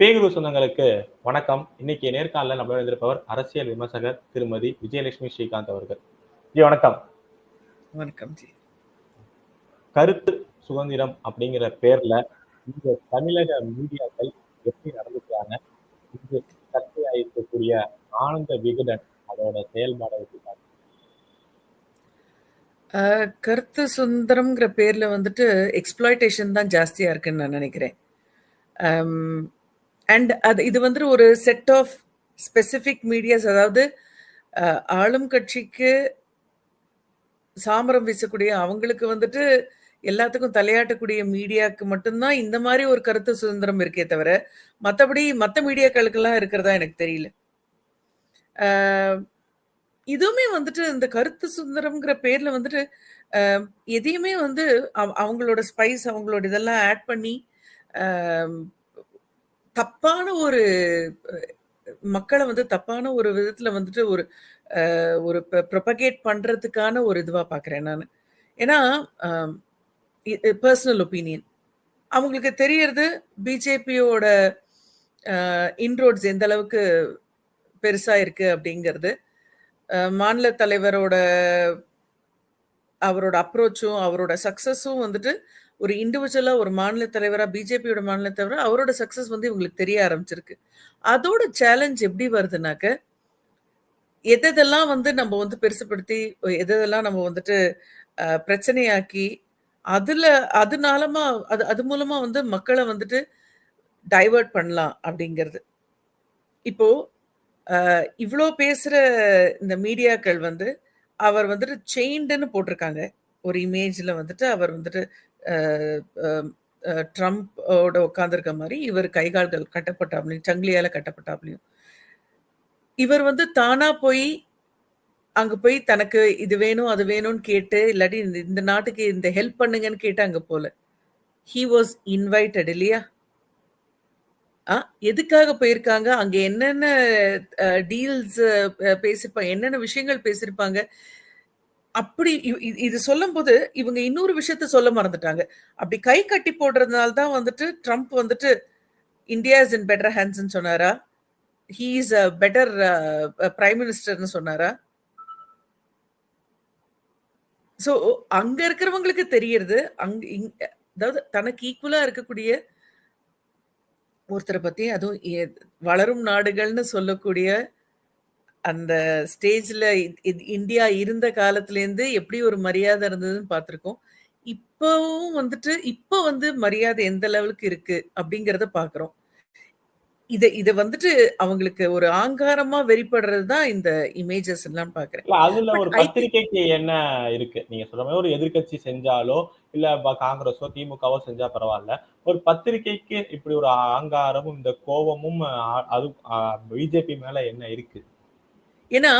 பேகுரு சொந்தங்களுக்கு வணக்கம். இன்னைக்கு நேர்காணல நம்ம இருந்திருப்பவர் அரசியல் விமர்சகர் திருமதி விஜயலட்சுமி ஸ்ரீகாந்த் அவர்கள். ஜி வணக்கம். வணக்கம் ஜி. கருத்து சுதந்திரம் அப்படிங்கிற பேர்ல இந்த தமிழக மீடியாக்கள் எப்படி நடந்துக்கிறாங்க? இது சர்ச்சையாயிருக்கக்கூடிய ஆனந்த விகடன் அதோட செயல்பாடை? அஹ், கருத்து சுதந்திரம்ங்கிற பேர்ல வந்துட்டு எக்ஸ்ப்ளாய்டேஷன் தான் ஜாஸ்தியா இருக்குன்னு நான் நினைக்கிறேன். அண்ட் அது இது வந்துட்டு ஒரு செட் ஆஃப் ஸ்பெசிஃபிக் மீடியாஸ் அதாவது ஆளும் கட்சிக்கு சாமரம் வீசக்கூடிய அவங்களுக்கு வந்துட்டு எல்லாத்துக்கும் தலையாட்டக்கூடிய மீடியாவுக்கு மட்டும்தான் இந்த மாதிரி ஒரு கருத்து சுதந்திரம் இருக்கே தவிர மற்றபடி மற்ற மீடியாக்களுக்கெல்லாம் இருக்கிறதா எனக்கு தெரியல. இதுவுமே வந்துட்டு இந்த கருத்து சுதந்திரம்ங்கிற பேர்ல வந்துட்டு எதையுமே வந்து அவங்களோட ஸ்பைஸ் அவங்களோட இதெல்லாம் ஆட் பண்ணி தப்பான ஒரு மக்களை வந்து தப்பான ஒரு விதத்துல வந்துட்டு ஒரு ஒரு ப்ரொபகேட் பண்றதுக்கான ஒரு இதுவா பாக்குறேன் நான். ஏன்னா பர்சனல் ஒப்பீனியன் அவங்களுக்கு தெரியறது பிஜேபியோட இன்ரோட்ஸ் எந்த அளவுக்கு பெருசா இருக்கு அப்படிங்கிறது. மாநில தலைவரோட அவரோட அப்ரோச்சும் அவரோட சக்ஸஸும் வந்துட்டு ஒரு இண்டிவிஜுவலாக ஒரு மாநில தலைவராக பிஜேபியோட மாநில தலைவரா அவரோட சக்ஸஸ் வந்து இவங்களுக்கு தெரிய ஆரம்பிச்சிருக்கு. அதோட சேலஞ்ச் எப்படி வருதுனாக்க எதெல்லாம் வந்து நம்ம வந்து பெருசுப்படுத்தி எதெல்லாம் நம்ம வந்துட்டு பிரச்சனையாக்கி அதில் அதனாலமா அது அது மூலமாக வந்து மக்களை வந்துட்டு டைவர்ட் பண்ணலாம் அப்படிங்கிறது. இப்போது இவ்வளோ பேசுகிற இந்த மீடியாக்கள் வந்து அவர் வந்துட்டு செயின்டுன்னு போட்டிருக்காங்க. ஒரு இமேஜில் வந்துட்டு அவர் வந்துட்டு ட்ரம்ப்போட உட்காந்துருக்க மாதிரி இவர் கைகால்கள் கட்டப்பட்டாப்லையும் சங்கிலியால் கட்டப்பட்டாப்லையும். இவர் வந்து தானா போய் அங்கே போய் தனக்கு இது வேணும் அது வேணும்னு கேட்டு இல்லாட்டி இந்த இந்த நாட்டுக்கு இந்த ஹெல்ப் பண்ணுங்கன்னு கேட்டு அங்கே போல. ஹீ வாஸ் இன்வைட்டட் இல்லையா? ஆ, எதுக்காக போயிருக்காங்க? அங்க என்னென்ன டீல்ஸ் பேசிருப்பாங்க என்னென்ன விஷயங்கள் பேசியிருப்பாங்க அப்படி இ- இ- இது சொல்லும்போது இவங்க இன்னொரு விஷயத்த சொல்ல மறந்துட்டாங்க. அப்படி கை கட்டி போடுறதுனால தான் வந்துட்டு ட்ரம்ப் வந்துட்டு இந்தியா இஸ் இன் பெட்டர் ஹேண்ட்ஸ்ன்னு சொன்னாரா? He is a better prime மினிஸ்டர்னு சொன்னாரா? ஸோ அங்க இருக்கிறவங்களுக்கு தெரியறது அங்க இங் அதாவது தனக்கு ஈக்குவலா இருக்கக்கூடிய ஒருத்தரை பத்தி அதுவும் வளரும் நாடுகள்னு சொல்லக்கூடிய அந்த ஸ்டேஜ்ல இந்தியா இருந்த காலத்துல இருந்து எப்படி ஒரு மரியாதை இருந்ததுன்னு பார்த்திருக்கோம். இப்பவும் வந்துட்டு இப்போ வந்து மரியாதை எந்த லெவலுக்கு இருக்கு அப்படிங்கறத பாக்குறோம் இத இத வந்துட்டு அவங்களுக்கு ஒரு ஆங்காரமா வெளிப்படுறது தான் இந்த இமேஜஸ் எல்லாம் பாக்குறேன் அதுல ஒரு பத்திரிக்கைக்கு என்ன இருக்கு? நீங்க சொல்ற மாதிரி ஒரு எதிர்க்கட்சி செஞ்சாலோ இல்ல காங்கிரஸோ திமுகவோ செஞ்சா பரவாயில்ல. ஒரு பத்திரிக்கைக்கு இப்படி ஒரு ஆங்காரமும் இந்த கோபமும் அது பிஜேபி மேல என்ன இருக்கு? ஏன்னா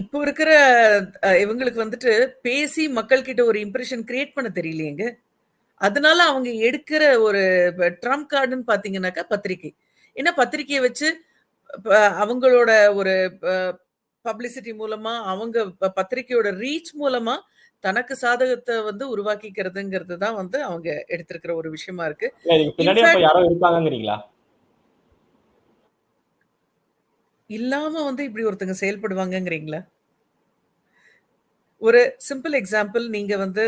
இப்போ இருக்கிற இவங்களுக்கு வந்துட்டு பேசி மக்கள் கிட்ட ஒரு இம்ப்ரெஷன் கிரியேட் பண்ண தெரியலையேங்க. அதனால அவங்க எடுக்கிற ஒரு ட்ரம்ப் கார்டுன்னு பாத்தீங்கன்னாக்கா பத்திரிக்கை ஏன்னா பத்திரிக்கையை வச்சு அவங்களோட ஒரு பப்ளிசிட்டி மூலமா அவங்க பத்திரிகையோட பத்திரிக்கையோட ரீச் மூலமா தனக்கு சாதகத்தை வந்து உருவாக்கிக்கிறதுங்கிறது தான் வந்து அவங்க எடுத்திருக்கிற ஒரு விஷயமா இருக்கு. இல்லாம வந்து இப்படி ஒருத்தங்க செயல்படுவாங்கங்கிறீங்களா? ஒரு சிம்பிள் எக்ஸாம்பிள் நீங்க வந்து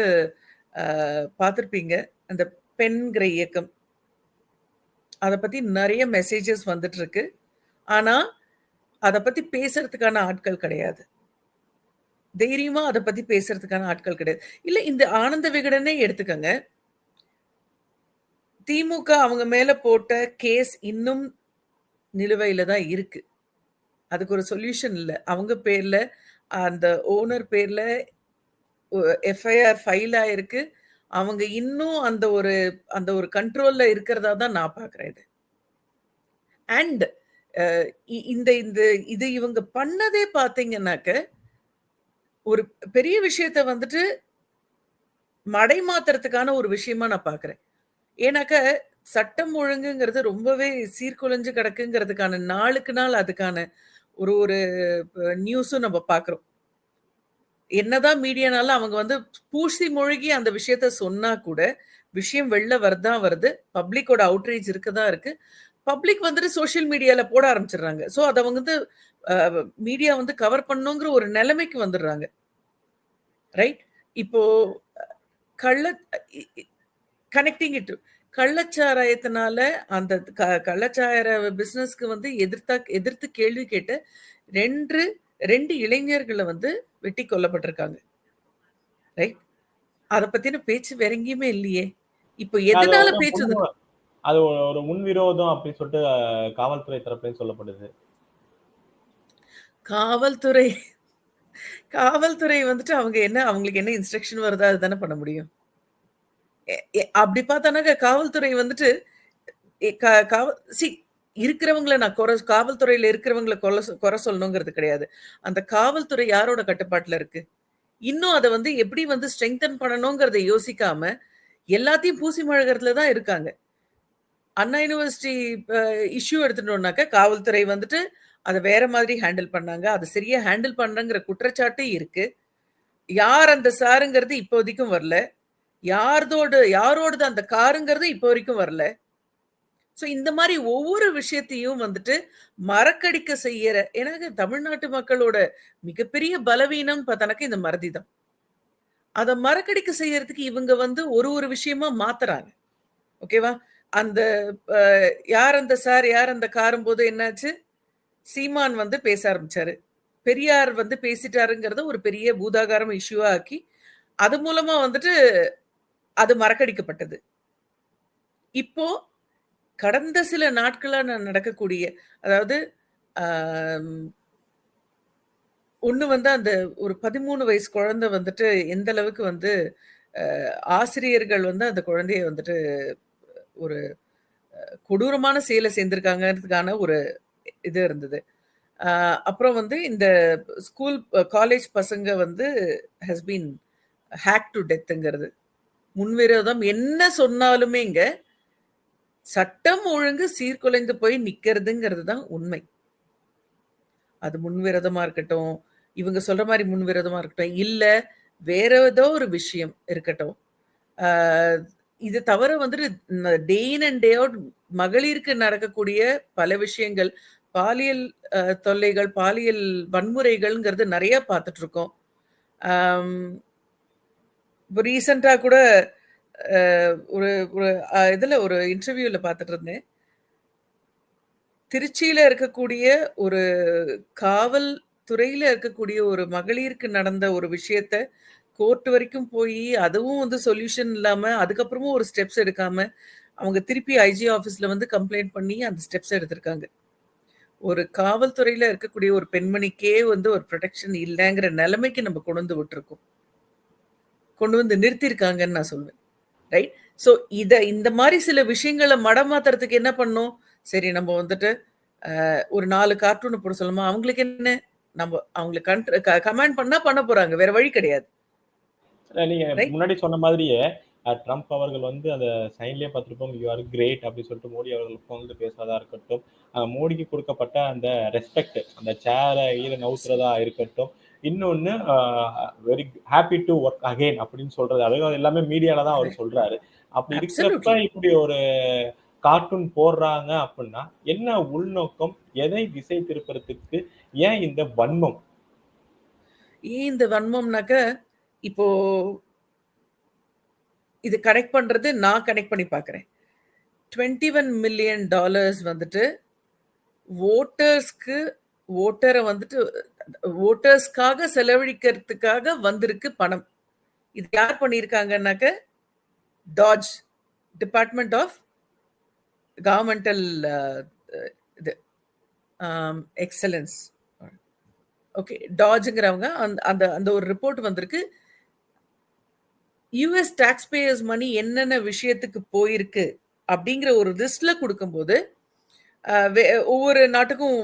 பார்த்திருப்பீங்க. அந்த பெண்கிற இயக்கம். அதை பத்தி நிறைய மெசேஜஸ் வந்துட்டு இருக்கு ஆனா அதை பத்தி பேசுறதுக்கான ஆட்கள் கிடையாது. தைரியமா அதை பத்தி பேசுறதுக்கான ஆட்கள் கிடையாது. இல்ல இந்த ஆனந்த விகடனே எடுத்துக்கங்க. திமுக அவங்க மேல போட்ட கேஸ் இன்னும் நிலுவையில தான் இருக்கு. அதுக்கு ஒரு சொல்யூஷன் இல்லை. அவங்க பேர்ல அந்த ஓனர் பேர்ல எஃப்ஐஆர் ஃபைல் ஆயிருக்கு. அவங்க இன்னும் அந்த ஒரு அந்த ஒரு கண்ட்ரோல்ல இருக்கிறதா தான் நான் பாக்குறேன் இது. அண்ட் இந்த இந்த இது இவங்க பண்ணதே பார்த்தீங்கன்னாக்க ஒரு பெரிய விஷயத்த வந்துட்டு மடை மாத்துறதுக்கான ஒரு விஷயமா நான் பாக்குறேன் ஏன்னாக்க சட்டம் ஒழுங்குங்கிறது ரொம்பவே சீர்குலைஞ்சு கிடக்குங்கிறதுக்கான நாளுக்கு நாள் அதுக்கான ஒரு ஒரு நியூஸும் நம்ம பார்க்குறோம் என்னதான் மீடியானால அவங்க வந்து பூசி மூழ்கி அந்த விஷயத்த சொன்னா கூட விஷயம் வெளில வரதான் வருது. பப்ளிக்கோட அவுட்ரீச் இருக்க தான் இருக்கு. பப்ளிக் வந்துட்டு சோஷியல் மீடியால போட ஆரம்பிச்சிடுறாங்க ஸோ அதை அவங்க வந்து மீடியா வந்து கவர் பண்ணணுங்கிற ஒரு நிலைமைக்கு வந்துடுறாங்க. ரைட்? இப்போ கள்ள கனெக்டிங் இட் கள்ளச்சாராயத்தினால அந்த க கள்ளச்சாராய பிசினஸ்க்கு வந்து எதிர்த்தா எதிர்த்து கேள்வி கேட்ட 2 2 இளைஞர்கள வந்து வெட்டி கொல்லப்பட்டிருக்காங்க. ரைட்? அத பத்தின பேச்சு வேற எங்கேயுமே இல்லையே! இப்போ எதனால பேச்சு அது ஒரு முன்விரோதம் அப்படின்னு சொல்லிட்டு காவல்துறை தரப்புலயும் சொல்லப்படுது. காவல்துறை காவல்துறை வந்துட்டு அவங்க என்ன அவங்களுக்கு என்ன இன்ஸ்ட்ரக்ஷன் வருதா அதுதானே பண்ண முடியும். எ எ அப்படி பார்த்தானாக்க காவல்துறை வந்துட்டு காவல் சி இருக்கிறவங்களை நான் குறை காவல்துறையில இருக்கிறவங்கள கொல்ல சொ குறை சொல்லணுங்கிறது கிடையாது. அந்த காவல்துறை யாரோட கட்டுப்பாட்டுல இருக்கு? இன்னும் அதை வந்து எப்படி வந்து ஸ்ட்ரெங்தன் பண்ணணுங்கிறத யோசிக்காம, எல்லாத்தையும் பூசி மழகிறதுல தான் இருக்காங்க. அண்ணா யுனிவர்சிட்டி இஷ்யூ எடுத்துட்டோம்னாக்க, காவல்துறை வந்துட்டு அதை வேற மாதிரி ஹேண்டில் பண்ணாங்க. அதை சரியா ஹேண்டில் பண்ணுங்கிற குற்றச்சாட்டு இருக்கு. யார் அந்த சாருங்கிறது இப்போ வரைக்கும் வரல. யார்தோடு யாரோடது அந்த காருங்கிறது இப்போ வரைக்கும் வரல. ஸோ இந்த மாதிரி ஒவ்வொரு விஷயத்தையும் வந்துட்டு மறக்கடிக்க செய்யற ஏன்னா தமிழ்நாட்டு மக்களோட மிகப்பெரிய பலவீனம் பார்த்தனாக்க இந்த மறதி தான். அதை மறக்கடிக்க செய்யறதுக்கு இவங்க வந்து ஒரு ஒரு விஷயமா மாத்துறாங்க. ஓகேவா? அந்த யார் அந்த சார், யார் அந்த காரும்போது என்னாச்சு? சீமான் வந்து பேச ஆரம்பிச்சாரு. பெரியார் வந்து பேசிட்டாருங்கிறத ஒரு பெரிய பூதாகாரம் இஷ்யூவா ஆக்கி, அது மூலமா வந்துட்டு அது மறக்கடிக்கப்பட்டது. இப்போ கடந்த சில நாட்களா நடக்கக்கூடிய அதாவது ஒன்று வந்து அந்த ஒரு 13 வயசு குழந்தை வந்துட்டு எந்த அளவுக்கு வந்து ஆசிரியர்கள் வந்து அந்த குழந்தைய வந்துட்டு ஒரு கொடூரமான செயலை சேர்ந்திருக்காங்கிறதுக்கான ஒரு இது இருந்தது. அப்புறம் வந்து இந்த ஸ்கூல் காலேஜ் பசங்க வந்து ஹஸ் பீன் ஹேக் டு டெத்துங்கிறது. முன்விரோதம் என்ன சொன்னாலுமே சொன்னாலுமேங்க சட்டம் ஒழுங்கு சீர்குலைந்து போய் நிக்கிறதுங்கிறது தான் உண்மை. அது முன்விரோதமா இருக்கட்டும், இவங்க சொல்ற மாதிரி முன்விரோதமா இருக்கட்டும், இல்ல வேற ஏதோ ஒரு விஷயம் இருக்கட்டும். இது தவிர வந்துட்டு டே இன் அண்ட் டே அவுட் மகளிருக்கு நடக்கக்கூடிய பல விஷயங்கள், பாலியல் தொல்லைகள், பாலியல் வன்முறைகள்ங்கிறது நிறைய பார்த்துட்டு இருக்கோம். இப்போ ரீசண்டாக கூட ஒரு ஒரு இதில் ஒரு இன்டர்வியூவில் பார்த்துட்டு இருந்தேன். திருச்சியில் இருக்கக்கூடிய ஒரு காவல் துறையில் இருக்கக்கூடிய ஒரு மகளிருக்கு நடந்த ஒரு விஷயத்த கோர்ட் வரைக்கும் போய் அதுவும் வந்து சொல்யூஷன் இல்லாமல் அதுக்கப்புறமும் ஒரு ஸ்டெப்ஸ் எடுக்காமல் அவங்க திருப்பி ஐஜி ஆஃபீஸில் வந்து கம்ப்ளைண்ட் பண்ணி அந்த ஸ்டெப்ஸ் எடுத்திருக்காங்க. ஒரு காவல்துறையில இருக்கக்கூடிய ஒரு பெண்மணிக்கே வந்து ஒரு புரொடெக்ஷன் இல்லங்கிற நெலைமைக்கு நம்ம கொண்டு வந்து விட்டுருக்கோம். கொண்டு வந்து நிறுத்தியிருக்காங்கன்னு நான் சொல்வேன். ரைட்? ஸோ இத இந்த மாரி சில விஷயங்கள மடமாத்துறதுக்கு என்ன பண்ணணும்? சரி நம்ம வந்துட்டு ஒரு 4 கார்ட்டூன போட சொல்லுமா? அவங்களுக்கு என்ன? நம்ம அவங்கள கண்ட்ர கமாண்ட் பண்ணா பண்ண போறாங்க. வேற வழி கிடையாது. நீங்க? முன்னாடி சொன்ன மாதிரியே ட்ரம்ப் அவர்கள் வந்து அந்த சைன்லயே பார்த்திருப்போம். யூ ஆர் கிரேட் அப்படின்னு சொல்லிட்டு மோடி அவர்கள் புகழ்ந்து பேசுவதா இருக்கட்டும். மோடிக்கு குடுக்கப்பட்ட அந்த ரெஸ்பெக்ட் அந்த சேர கீழ நவுத்துறதா இருக்கட்டும். இன்னொன்னு a very happy to work again அப்படின்னு சொல்றது. அதுவும் எல்லாமே மீடியால தான் அவர். சொல்றாரு. அப்படி இருக்கிறப்ப. இப்படி ஒரு கார்ட்டூன் போடுறாங்க அப்படின்னா, என்ன உள்நோக்கம்? எதை திசை திருப்புறதுக்கு? ஏன் இந்த வன்மம்? ஏன் இந்த வன்மம்னாக்க, இப்போ இது கனெக்ட் பண்றது நான் கனெக்ட் பண்ணி பார்க்குறேன் டுவெண்ட்டி ஒன் மில்லியன் டாலர்ஸ் வந்துட்டு ஓட்டர்ஸ்க்கு ஓட்டரை வந்துட்டு வோட்டர்ஸ்க்காக செலவழிக்கிறதுக்காக வந்திருக்கு பணம். இது யார் பண்ணியிருக்காங்கன்னாக்க, டாஜ் டிபார்ட்மெண்ட் ஆஃப் கவர்மெண்டல் இது எக்ஸலன்ஸ். ஓகே. டாஜுங்கிறவங்க அந்த அந்த அந்த ஒரு ரிப்போர்ட் வந்திருக்கு. யூஎஸ் டாக்ஸ் பேயர்ஸ் மணி என்னென்ன விஷயத்துக்கு போயிருக்கு அப்படிங்கிற ஒரு லிஸ்ட்ல கொடுக்கும்போது ஒவ்வொரு நாட்டுக்கும்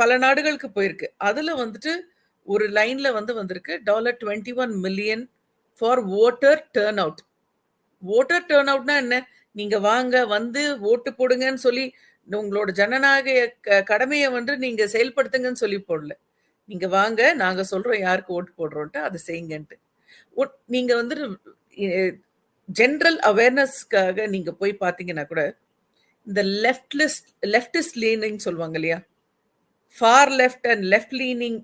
பல நாடுகளுக்கு போயிருக்கு. அதுல வந்துட்டு ஒரு லைன்ல வந்து வந்திருக்கு $21,000,000 for voter turn out. Voter turn அவுட்னா என்ன? நீங்க வாங்க, வந்து ஓட்டு போடுங்கன்னு சொல்லி உங்களோட ஜனநாயக க வந்து நீங்க செயல்படுத்துங்கன்னு சொல்லி போடல. நீங்க வாங்க, நாங்க சொல்றோம் யாருக்கு ஓட்டு போடுறோன்ட்டு, அதை செய்யுங்கன்ட்டு. நீங்க வந்துட்டு ஜென்ரல் அவேர்னஸ்க்காக நீங்க போய் பார்த்தீங்கன்னா கூட இந்த லெஃப்ட் லிஸ்ட் லெஃப்டிஸ்ட் லீனிங் சொல்லுவாங்க இல்லையா? For left and left leaning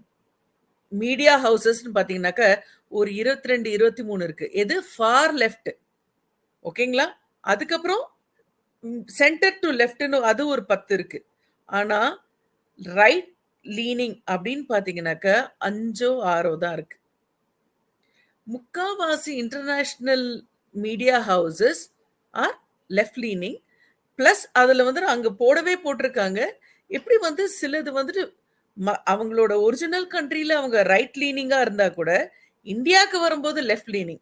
media ஹவுசஸ்ன்னு பார்த்தீங்கன்னாக்க ஒரு இருபத்தி ரெண்டு இருபத்தி மூணு இருக்கு. எது? ஃபார் லெஃப்ட் ஓகேங்களா அதுக்கப்புறம் சென்டர் டு லெஃப்ட்னு அது ஒரு பத்து இருக்கு. ஆனா ரைட் லீனிங் அப்படின்னு பார்த்தீங்கன்னாக்க அஞ்சோ ஆறோ தான் இருக்கு. முக்காவாசி international media houses are left leaning plus அதில் வந்து அங்கே போடவே போட்டிருக்காங்க. எப்படி வந்து சிலது வந்துட்டு ம- அவங்களோட ஒரிஜினல் கண்ட்ரியில் அவங்க ரைட் லீனிங்காக இருந்தால் கூட இந்தியாவுக்கு வரும்போது லெஃப்ட் லீனிங்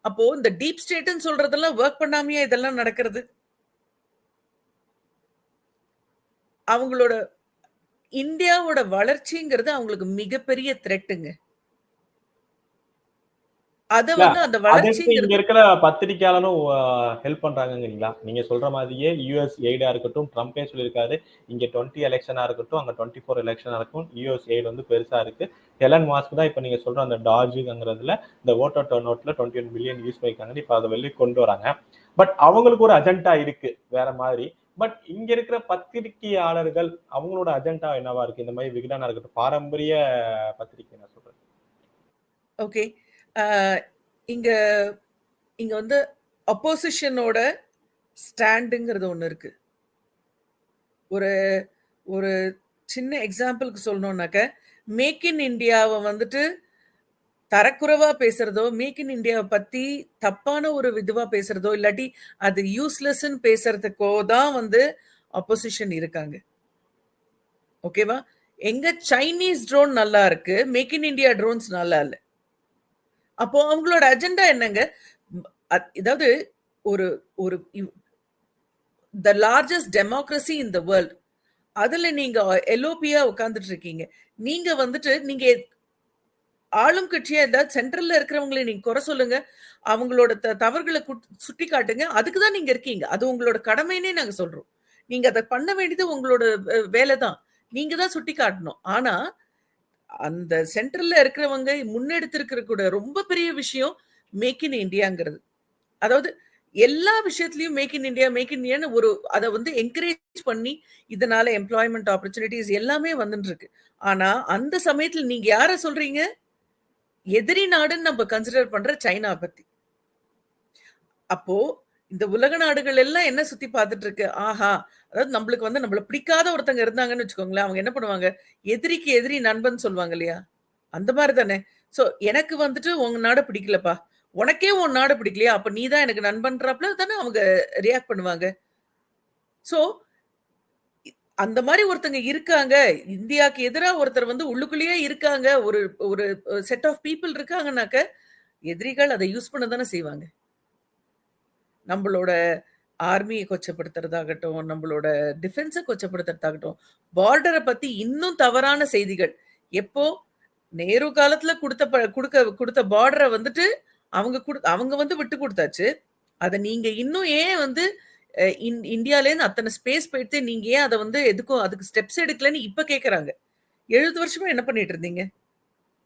அப்போ இந்த டீப் ஸ்டேட்னு சொல்றதெல்லாம் ஒர்க் பண்ணாமையே இதெல்லாம் நடக்கிறது? அவங்களோட இந்தியாவோட வளர்ச்சிங்கிறது அவங்களுக்கு மிகப்பெரிய த்ரெட்டுங்க அத வந்து அந்த அதுக்கு இங்க இருக்கிற பத்திரிக்கையாளரும் ஹெல்ப் பண்றாங்கங்கிறீங்களா? நீங்க சொல்ற மாதிரியே யூஎஸ் எய்டா இருக்கட்டும் ட்ரம்ப்பே சொல்லியிருக்காரு. இங்க டுவெண்ட்டி எலெக்ஷனா இருக்கட்டும் அங்க டுவெண்ட்டி ஃபோர் எலெக்ஷனா இருக்கும் யூஎஸ் எய்டு வந்து பெருசா இருக்கு. எலன் மாஸ்க் தான் இப்ப நீங்க சொல்ற அந்த டாஜுங்கிறதுல இந்த ஓட்டர் டர்ன் அவுட்ல டுவெண்ட்டி ஒன் பில்லியன் யூஸ் பண்ணிருக்காங்க இப்ப அதை வெளியே கொண்டு வராங்க. பட் அவங்களுக்கு ஒரு அஜெண்டா இருக்கு வேற மாதிரி. பட் இங்க இருக்கிற பத்திரிகையாளர்கள் அவங்களோட அஜெண்டா என்னவா இருக்கு? இந்த மாதிரி விகடனா இருக்கட்டும் பாரம்பரிய பத்திரிகை நான் சொல்றேன். ஓகே இங்க இங்க வந்து அப்போசிஷனோட ஸ்டாண்டுங்கிறது ஒன்று இருக்கு. ஒரு ஒரு சின்ன எக்ஸாம்பிளுக்கு சொல்லணும்னாக்க மேக் இன் இந்தியாவை வந்துட்டு தரக்குறைவா பேசுறதோ மேக் இன் இந்தியாவை பத்தி தப்பான ஒரு இதுவா பேசுறதோ இல்லாட்டி அது யூஸ்லெஸ்ன்னு பேசுறதுக்கோ தான் வந்து அப்போசிஷன் இருக்காங்க. ஓகேவா எங்க சைனீஸ் ட்ரோன் நல்லா இருக்கு மேக் இன் இந்தியா ட்ரோன்ஸ் நல்லா இல்லை. அப்போ அவங்களோட அஜெண்டா என்னங்க? அதாவது ஒரு ஒரு the largest democracy in the world அதுல நீங்க எலோபியா உட்காந்துட்டு இருக்கீங்க நீங்க வந்துட்டு நீங்க ஆளும் கட்சியா ஏதாவது சென்ட்ரல்ல இருக்கிறவங்களை நீங்க குறை சொல்லுங்க. அவங்களோட த தவறுகளை சுட்டி காட்டுங்க அதுக்கு தான் நீங்க இருக்கீங்க. அது உங்களோட கடமைன்னே நாங்க சொல்றோம். நீங்க அதை பண்ண வேண்டியது உங்களோட வேலை தான் நீங்க தான் சுட்டி காட்டணும் ஆனா அந்த சென்டர்ல இருக்கிறவங்க முன்னெடுத்திருக்கிற கூட ரொம்ப பெரிய விஷயம் மேக் இன் இந்தியாங்கிறது அதாவது எல்லா விஷயத்துலயும் make in India make in இந்தியான்னு ஒரு அதை வந்து என்கரேஜ் பண்ணி இதனால எம்ப்ளாய்மெண்ட் ஆப்பர்ச்சுனிட்டிஸ் எல்லாமே வந்துட்டு இருக்கு ஆனா அந்த சமயத்துல நீங்க யார சொல்றீங்க? எதிரி நாடுன்னு நம்ம கன்சிடர் பண்ற சைனா பத்தி. அப்போ இந்த உலக நாடுகள் எல்லாம் என்ன சுத்தி பார்த்துட்டு இருக்கு ஆஹா அதாவது நம்மளுக்கு வந்து நம்மள பிடிக்காத ஒருத்தங்க இருந்தாங்கன்னு வச்சுக்கோங்களேன். அவங்க என்ன பண்ணுவாங்க? எதிரிக்கு எதிரி நண்பன் சொல்லுவாங்க இல்லையா? அந்த மாதிரி தானே. சோ எனக்கு வந்துட்டு உங்க நாடு பிடிக்கலப்பா. உனக்கே உன் நாடு பிடிக்கலையா? அப்ப நீ தான் எனக்கு நண்பன்றாப்புல தானே அவங்க ரியாக்ட் பண்ணுவாங்க. சோ அந்த மாதிரி ஒருத்தங்க இருக்காங்க. இந்தியாவுக்கு எதிராக ஒருத்தர் வந்து உள்ளுக்குள்ளேயே இருக்காங்க. ஒரு ஒரு செட் ஆஃப் பீப்புள் இருக்காங்கனாக்க எதிரிகள் அதை யூஸ் பண்ண தானே செய்வாங்க. நம்மளோட ஆர்மியை கொச்சப்படுத்துறதாகட்டும் நம்மளோட டிஃபென்ஸை கொச்சப்படுத்துறதாகட்டும் பார்டரை பத்தி இன்னும் தவறான செய்திகள். எப்போ? நேரு காலத்துல கொடுத்த ப- கொடுக்க கொடுத்த பார்டரை வந்துட்டு அவங்க கொடு அவங்க வந்து விட்டு கொடுத்தாச்சு. அதை நீங்க இன்னும் ஏன் வந்து இன் இந்தியாலேருந்து அத்தனை ஸ்பேஸ் போயிட்டு நீங்க ஏன் அதை வந்து எதுக்கும் அதுக்கு ஸ்டெப்ஸ் எடுக்கலன்னு இப்ப கேக்குறாங்க. எழுபது வருஷமா என்ன பண்ணிட்டு இருந்தீங்க?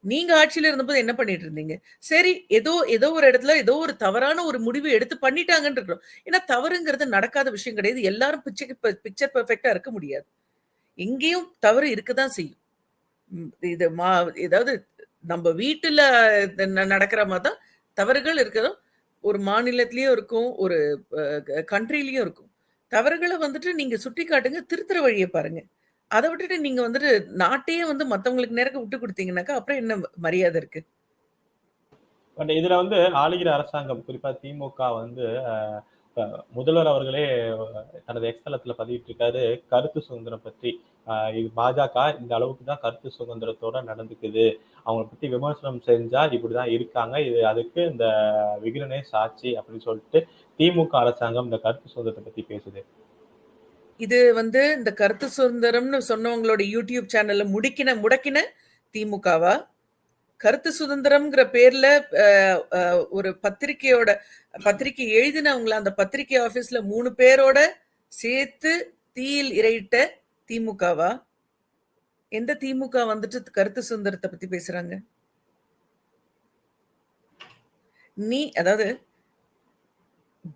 நீங்க ஆட்சியில இருந்தபோது என்ன பண்ணிட்டு இருந்தீங்க? சரி ஏதோ ஏதோ ஒரு இடத்துல ஏதோ ஒரு தவறான ஒரு முடிவு எடுத்து பண்ணிட்டாங்கன்னு இருக்கிறோம். ஏன்னா தவறுங்கிறது நடக்காத விஷயம் கிடையாது. எல்லாரும் பிக்சர் பிக்சர் பெர்ஃபெக்டா இருக்க முடியாது. எங்கேயும் தவறு இருக்கதான் செய்யும். இது மா ஏதாவது நம்ம வீட்டுல ந- நடக்கிற மாதிரி தான் தவறுகள் இருக்கிறதும் ஒரு மாநிலத்திலயும் இருக்கும் ஒரு கண்ட்ரிலயும் இருக்கும். தவறுகளை வந்துட்டு நீங்க சுட்டி காட்டுங்க திருத்துற வழியை பாருங்க. அதை விட்டுட்டு நீங்க வந்துட்டு நாட்டையே வந்து மத்தவங்களுக்கு நேரக்க விட்டு கொடுத்தீங்கன்னாக்கா அப்புறம் என்ன மரியாதை இருக்கு? பட் இதுல வந்து ஆளுகிற அரசாங்கம் குறிப்பா திமுக வந்து முதல்வர் அவர்களே தனது எக்ஸ்தலத்துல பதிவிட்டு இருக்காரு கருத்து சுதந்திரம் பற்றி. இது பாஜக இந்த அளவுக்கு தான் கருத்து சுதந்திரத்தோட நடந்துக்குது. அவங்களை பத்தி விமர்சனம் செஞ்சா இப்படிதான் இருக்காங்க. இது அதுக்கு இந்த விகிரனே சாட்சி அப்படின்னு சொல்லிட்டு திமுக அரசாங்கம் இந்த கருத்து சுதந்திரத்தை பத்தி பேசுது. இது வந்து இந்த கருத்து சுதந்திரம்னு சொன்னவங்களோட யூடியூப் சேனல்ல முடிக்கின முடக்கின திமுகவா? கருத்து சுதந்திரம்ங்கிற பேர்ல ஒரு பத்திரிக்கையோட பத்திரிக்கை எழுதினவங்கள அந்த பத்திரிக்கை ஆபீஸ்ல மூணு பேரோட சேர்த்து தீயில் இறையிட்ட திமுகவா? எந்த திமுக வந்துட்டு கருத்து சுதந்திரத்தை பத்தி பேசுறாங்க? நீ அதாவது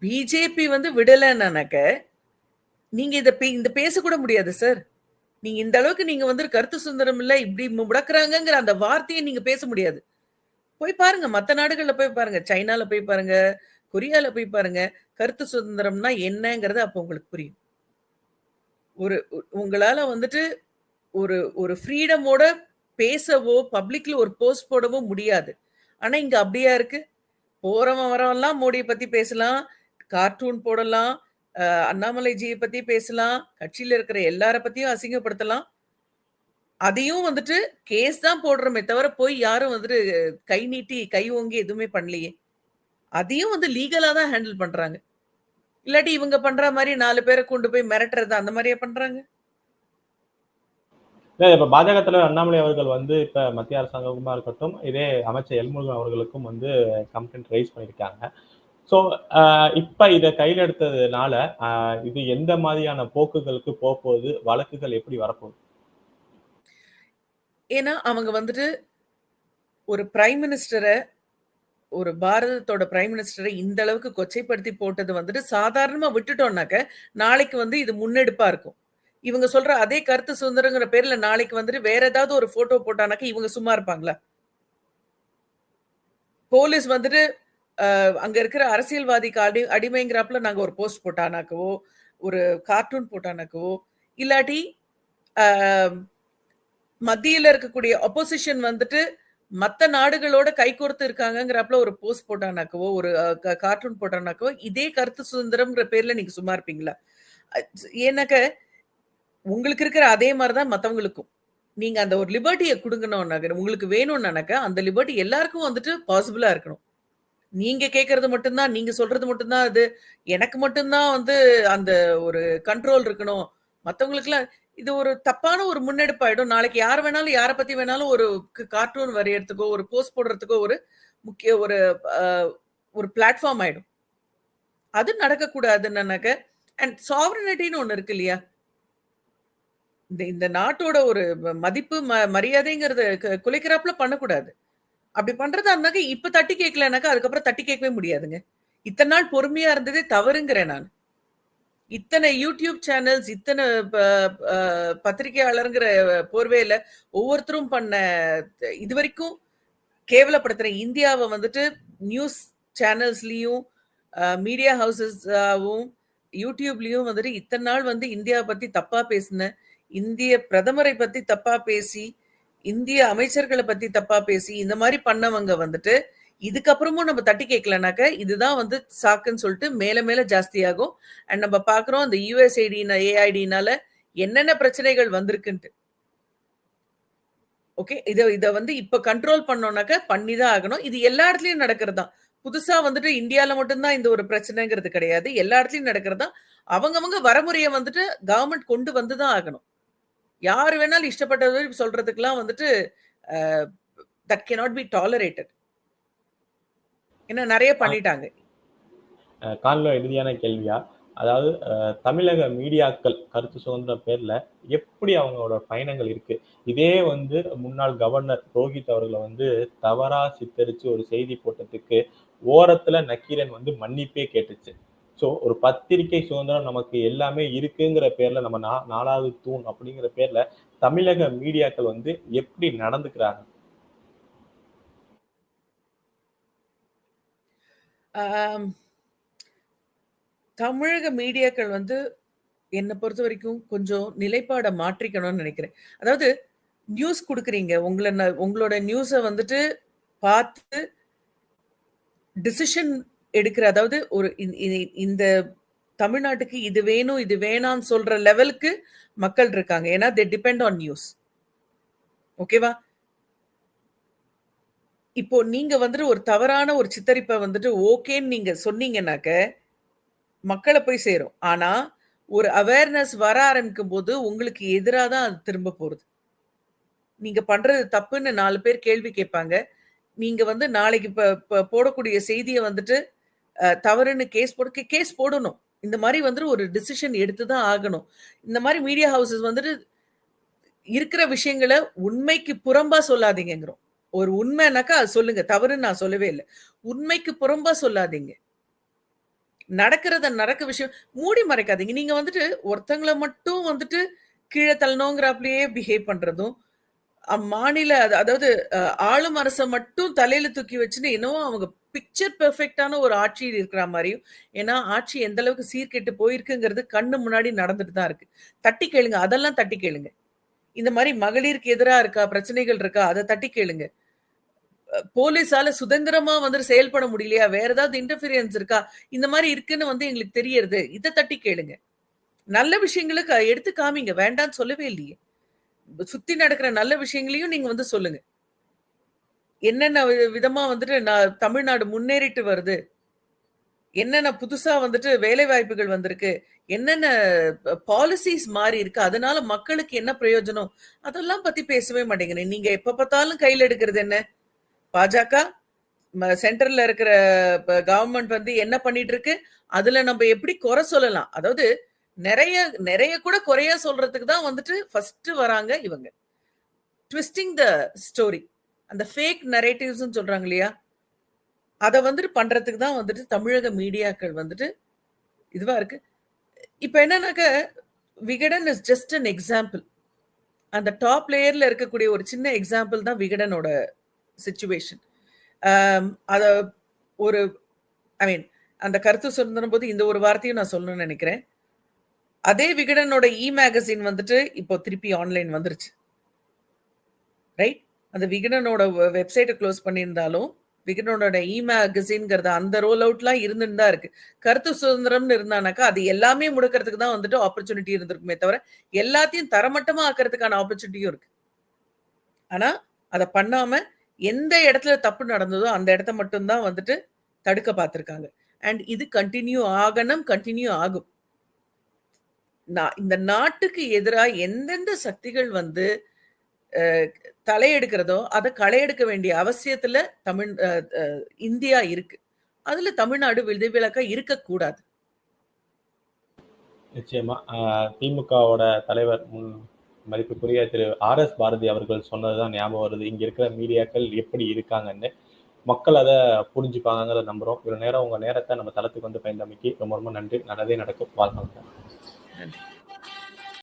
பிஜேபி வந்து விடலைன்னாக்க நீங்க இத பே இந்த பேசக்கூட முடியாது சார். நீங்க இந்த அளவுக்கு நீங்க வந்து கருத்து சுதந்திரம் இல்ல, இப்படி முடக்குறாங்கிற அந்த வார்த்தையை நீங்க பேச முடியாது. போய் பாருங்க. மத்த நாடுகள்ல போய் பாருங்க. சைனால போய் பாருங்க. கொரியால போய் பாருங்க. கருத்து சுதந்திரம்னா என்னங்கிறது அப்ப உங்களுக்கு புரியும். ஒரு உங்களால வந்துட்டு ஒரு ஒரு ஃப்ரீடமோட பேசவோ, பப்ளிக்ல ஒரு போஸ்ட் போடவோ முடியாது. ஆனா இங்க அப்படியா இருக்கு? போறவன் வரவெல்லாம் மோடியை பத்தி பேசலாம். கார்ட்டூன் போடலாம். அண்ணாமலைஜியை பத்தி பேசலாம். கட்சியில இருக்கிற எல்லார பத்தியும் அசிங்கப்படுத்தலாம். அதையும் வந்துட்டு கேஸ் தான் போடுறோமே தவிர, போய் யாரும் வந்துட்டு கை நீட்டி, கை ஓங்கி எதுவுமே பண்ணலையே. அதையும் வந்து லீகலா தான் ஹேண்டில் பண்றாங்க. இல்லாட்டி இவங்க பண்ற மாதிரி நாலு பேரை கொண்டு போய் மிரட்டுறது அந்த மாதிரியே பண்றாங்க? இல்ல இப்ப பாஜக தலைவர் அண்ணாமலை அவர்கள் வந்து இப்ப மத்திய அரசாங்கமா இருக்கட்டும், இதே அமைச்சர் எல்முருகன் அவர்களுக்கும் வந்து கம்ப்ளைண்ட் ரைஸ் பண்ணியிருக்காங்க. ஸோ uh, இப்போ இதை கையில் எடுத்ததுனால, uh, இது எந்த மாதிரியான போக்குகளுக்கு போகுது வழக்குகள் எப்படி வரப்போகுது? ஏன்னா, அவங்க வந்துட்டு ஒரு பிரைம் மினிஸ்டரை ஒரு பாரதத்தோட பிரைம் மினிஸ்டரை இந்த அளவுக்கு கொச்சைப்படுத்தி போட்டது வந்துட்டு சாதாரணமாக விட்டுட்டோம்னாக்க, நாளைக்கு வந்து இது முன்னெடுப்பாக இருக்கும். இவங்க சொல்ற அதே கருத்து சுதந்திரங்கிற பேர்ல நாளைக்கு வந்துட்டு வேற ஏதாவது ஒரு ஃபோட்டோ போட்டானாக்க இவங்க சும்மா இருப்பாங்களா? போலீஸ் வந்துட்டு அங்க இருக்கிற அரசியல்வாதிக்கு அடி அடிமைங்கிறாப்புல நாங்க ஒரு போஸ்ட் போட்டானாக்கவோ, ஒரு கார்ட்டூன் போட்டானாக்கவோ, இல்லாட்டி மத்தியில இருக்கக்கூடிய அப்போசிஷன் வந்துட்டு மத்த நாடுகளோட கைகோர்த்து இருக்காங்கங்கிறாப்புல ஒரு போஸ்ட் போட்டானாக்கவோ, ஒரு கார்ட்டூன் போட்டானாக்கவோ, இதே கருத்து சுதந்திரம்ங்கிற பேர்ல நீங்க சும்மா இருப்பீங்களா? ஏன்னாக்க, உங்களுக்கு இருக்கிற அதே மாதிரிதான் தான் மத்தவங்களுக்கும். நீங்க அந்த ஒரு லிபர்ட்டியை கொடுங்கணும்னாக்க உங்களுக்கு வேணும்னாக்க அந்த லிபர்ட்டி எல்லாருக்கும் வந்துட்டு பாசிபிளா இருக்கணும். நீங்க கேட்கறது மட்டும்தான் நீங்க சொல்றது மட்டும்தான் அது. எனக்கு மட்டும்தான் வந்து அந்த ஒரு கண்ட்ரோல் இருக்கணும். மற்றவங்களுக்குலாம் இது ஒரு தப்பான ஒரு முன்னெடுப்பாயிடும். நாளைக்கு யார் வேணாலும், யாரை பத்தி வேணாலும் ஒரு கார்ட்டூன் வரையறதுக்கோ, ஒரு போஸ்ட் போடுறதுக்கோ ஒரு முக்கிய ஒரு ஒரு பிளாட்ஃபார்ம் ஆயிடும். அது நடக்கக்கூடாதுன்னாக்க அண்ட் சாவரனிட்டின்னு ஒன்று இருக்கு இல்லையா? இந்த இந்த நாட்டோட ஒரு மதிப்பு, ம மரியாதைங்கிறத குலைக்கிறாப்புல பண்ணக்கூடாது. அப்படி பண்றதா இருந்தாக்க, இப்ப தட்டி கேட்கலனாக்கா, அதுக்கப்புறம் தட்டி கேட்கவே முடியாதுங்க. இத்தனை நாள் பொறுமையா இருந்ததே தவறுங்கிறேன் நான். இத்தனை யூடியூப் சேனல்ஸ், இத்தனை ப போர்வையில ஒவ்வொருத்தரும் பண்ண இது வரைக்கும் கேவலப்படுத்துற இந்தியாவை வந்துட்டு நியூஸ் சேனல்ஸ்லயும், மீடியா ஹவுசஸாகவும் யூடியூப்லயும் வந்துட்டு இத்தனை நாள் வந்து இந்தியாவை பத்தி தப்பா பேசின, இந்திய பிரதமரை பத்தி தப்பா பேசி, இந்திய அமைச்சர்களை பத்தி தப்பா பேசி, இந்த மாதிரி பண்ணவங்க வந்துட்டு, இதுக்கப்புறமும் நம்ம தட்டி கேட்கலனாக்க, இதுதான் வந்து சாக்குன்னு சொல்லிட்டு மேல மேல ஜாஸ்தியாகும். அண்ட் நம்ம பார்க்குறோம் அந்த யூஎஸ்ஐடி ஏஐடினால என்னென்ன பிரச்சனைகள் வந்திருக்குன்ட்டு. ஓகே. இதை இதை வந்து இப்ப கண்ட்ரோல் பண்ணோம்னாக்க, பண்ணி தான் ஆகணும். இது எல்லா இடத்துலயும் நடக்கிறது தான். புதுசா வந்துட்டு இந்தியால மட்டும்தான் இந்த ஒரு பிரச்சனைங்கிறது கிடையாது. எல்லா இடத்துலயும் நடக்கிறது தான். அவங்கவங்க வரமுறையை வந்துட்டு கவர்மெண்ட் கொண்டு வந்து தான் ஆகணும். யார் வேணாலும் இஷ்டப்பட்டது சொல்றதுக்கெல்லாம் வந்துட்டு அ தட் கேனாட் பி டாலரேட்டட். ஏன்னா நிறைய பண்ணிட்டாங்க. கால்ல இறுதியான கேள்வியா, அதாவது தமிழக மீடியாக்கள் கருத்து சுதந்திரம் பேர்ல எப்படி அவங்களோட பயணங்கள் இருக்கு? இதே வந்து முன்னாள் கவர்னர் ரோஹித் அவர்களை வந்து தவறா சித்தரிச்சு ஒரு செய்தி போட்டதுக்கு, ஓரத்துல நக்கீரன் வந்து மன்னிப்பே கேட்டுச்சு. ஸோ ஒரு பத்திரிக்கை சுதந்திரம் நமக்கு எல்லாமே இருக்குங்கிற பேர்ல நம்ம நா நாலாவது தூண் அப்படிங்கிற பேர்ல தமிழக மீடியாக்கள் வந்து எப்படி நடந்துக்கிறாங்க? தமிழக மீடியாக்கள் வந்து என்னை பொறுத்த வரைக்கும் கொஞ்சம் நிலைப்பாடை மாற்றிக்கணும்னு நினைக்கிறேன். அதாவது நியூஸ் கொடுக்குறீங்க. உங்களை உங்களோட நியூஸை வந்துட்டு பார்த்து டிசிஷன் எடுக்கிற அதாவது ஒரு இந்த தமிழ்நாட்டுக்கு இது வேணும், இது வேணான்னு சொல்ற லெவலுக்கு மக்கள் இருக்காங்க. ஏன்னா தே டிபெண்ட் ஆன் நியூஸ். ஓகேவா? இப்போ நீங்க வந்துட்டு ஒரு தவறான ஒரு சித்தரிப்பை வந்துட்டு ஓகேன்னு நீங்க சொன்னீங்கன்னாக்க, மக்களை போய் சேரும். ஆனா, ஒரு அவேர்னஸ் வர ஆரம்பிக்கும் போது உங்களுக்கு எதிராக தான் அது திரும்ப போறது. நீங்க பண்றது தப்புன்னு நாலு பேர் கேள்வி கேட்பாங்க. நீங்க வந்து நாளைக்கு இப்ப போடக்கூடிய செய்தியை வந்துட்டு தவறுன்னு கேஸ் போடு கேஸ் போடணும். இந்த மாதிரி வந்துட்டு ஒரு டிசிஷன் எடுத்து தான் ஆகணும். இந்த மாதிரி மீடியா ஹவுஸஸ் வந்துட்டு இருக்கிற விஷயங்கள உண்மைக்கு புறம்பா சொல்லாதீங்கிறோம் ஒரு உண்மைனாக்கா அது சொல்லுங்க. தவறுன்னு நான் சொல்லவே இல்ல. உண்மைக்கு புறம்பா சொல்லாதீங்க. நடக்கிறத நடக்க விஷயம் மூடி மறைக்காதீங்க. நீங்க வந்துட்டு ஒருத்தங்களை மட்டும் வந்துட்டு கீழே தள்ளணுங்கிறாப்லயே பிஹேவ் பண்றதும், மாநில அதாவது ஆளும் அரச மட்டும் தலையில தூக்கி வச்சுன்னு என்னவோ அவங்க பிக்சர் பெர்ஃபெக்ட்டான ஒரு ஆட்சியில் இருக்கிற மாதிரியும் ஏன்னா ஆட்சி எந்த அளவுக்கு சீர்கெட்டு போயிருக்குங்கிறது கண்ணு முன்னாடி நடந்துட்டு தான் இருக்கு. தட்டி கேளுங்க. அதெல்லாம் தட்டி கேளுங்க. இந்த மாதிரி மகளிருக்கு எதிராக இருக்கா? பிரச்சனைகள் இருக்கா? அதை தட்டி கேளுங்க. போலீஸால சுதந்திரமா வந்து செயல்பட முடியலையா? வேற ஏதாவது இன்டர்ஃபீரியன்ஸ் இருக்கா? இந்த மாதிரி இருக்குன்னு வந்து எங்களுக்கு தெரியறது. இதை தட்டி கேளுங்க. நல்ல விஷயங்களுக்கு எடுத்து காமிங்க. வேண்டாம்னு சொல்லவே இல்லையே. சுத்தி நடக்கிற நல்ல விஷயங்களையும் நீங்க வந்து சொல்லுங்க. என்னென்ன வி விதமா வந்துட்டு நான் தமிழ்நாடு முன்னேறிட்டு வருது. என்னென்ன புதுசா வந்துட்டு வேலைவாய்ப்புகள் வந்திருக்கு. என்னென்ன பாலிசிஸ் மாறி இருக்கு. அதனால மக்களுக்கு என்ன பிரயோஜனம்? அதெல்லாம் பத்தி பேசவே மாட்டேங்கிறேன் நீங்க எப்ப பார்த்தாலும் கையில் எடுக்கிறது என்ன? பாஜக ம சென்டர்ல இருக்கிற கவர்மெண்ட் வந்து என்ன பண்ணிட்டு இருக்கு? அதுல நம்ம எப்படி குறை சொல்லலாம்? அதாவது நிறைய நிறைய கூட குறையா சொல்றதுக்கு தான் வந்துட்டு ஃபர்ஸ்ட் வராங்க இவங்க. Twisting the story. அந்த ஃபேக் நரேட்டிவ்ஸ்ன்னு சொல்றாங்க இல்லையா? அதை வந்துட்டு பண்றதுக்கு தான் வந்துட்டு தமிழக மீடியாக்கள் வந்துட்டு இதுவா இருக்கு. இப்போ என்னன்னாக்க Vikatan is just an example. அந்த டாப் லேயர்ல இருக்கக்கூடிய ஒரு சின்ன எக்ஸாம்பிள் தான் விகடனோட சுச்சுவேஷன் அதை ஒரு ஐ மீன் அந்த கருத்து சுதந்திரம் போது இந்த ஒரு வார்த்தையும் நான் சொல்லணும்னு நினைக்கிறேன் அதே விகடனோட இ மேகசின் வந்துட்டு இப்போ திருப்பி ஆன்லைன் வந்துருச்சு. ரைட்? அந்த விகடனோட வெப்சைட்டை க்ளோஸ் பண்ணியிருந்தாலும், விகடனோட இ மேகசின்ங்கிறது அந்த ரோல் அவுட்லாம் இருந்துன்னு தான் இருக்கு. கருத்து சுதந்திரம்னு இருந்தானாக்கா, அது எல்லாமே முடக்கிறதுக்கு தான் வந்துட்டு ஆப்பர்ச்சுனிட்டி இருந்திருக்குமே தவிர, எல்லாத்தையும் தரமட்டமா ஆக்கிறதுக்கான ஆப்பர்ச்சுனிட்டியும் இருக்கு. ஆனா, அதை பண்ணாம எந்த இடத்துல தப்பு நடந்ததோ, அந்த இடத்த மட்டும்தான் வந்துட்டு தடுக்க பார்த்துருக்காங்க அண்ட் இது கண்டினியூ ஆகணும், கண்டினியூ ஆகும். நான் இந்த நாட்டுக்கு எதிராக எந்தெந்த சக்திகள் வந்து தலையெடுக்கிறதோ, அத களையெடுக்க வேண்டிய அவசியத்துல தமிழ் இந்தியா இருக்கு. அதுல தமிழ்நாடு விதிவிலக்கா இருக்கக்கூடாது. நிச்சயமா. திமுகவோட தலைவர் முன் மதிப்புக்குரிய திரு ஆர்.எஸ். பாரதி அவர்கள் சொன்னது தான் ஞாபகம் வருது. இங்க இருக்கிற மீடியாக்கள் எப்படி இருக்காங்கன்னு. மக்கள் அத புரிஞ்சுப்பாங்கங்கிறத நம்புறோம். இவ்வளவு நேரம் உங்க நேரத்த நம்ம தளத்துக்கு வந்து பயந்தமைக்கு ரொம்ப ரொம்ப நன்றி. நல்லதே நடக்கும். வாழ்க வளமுடன். நன்றி.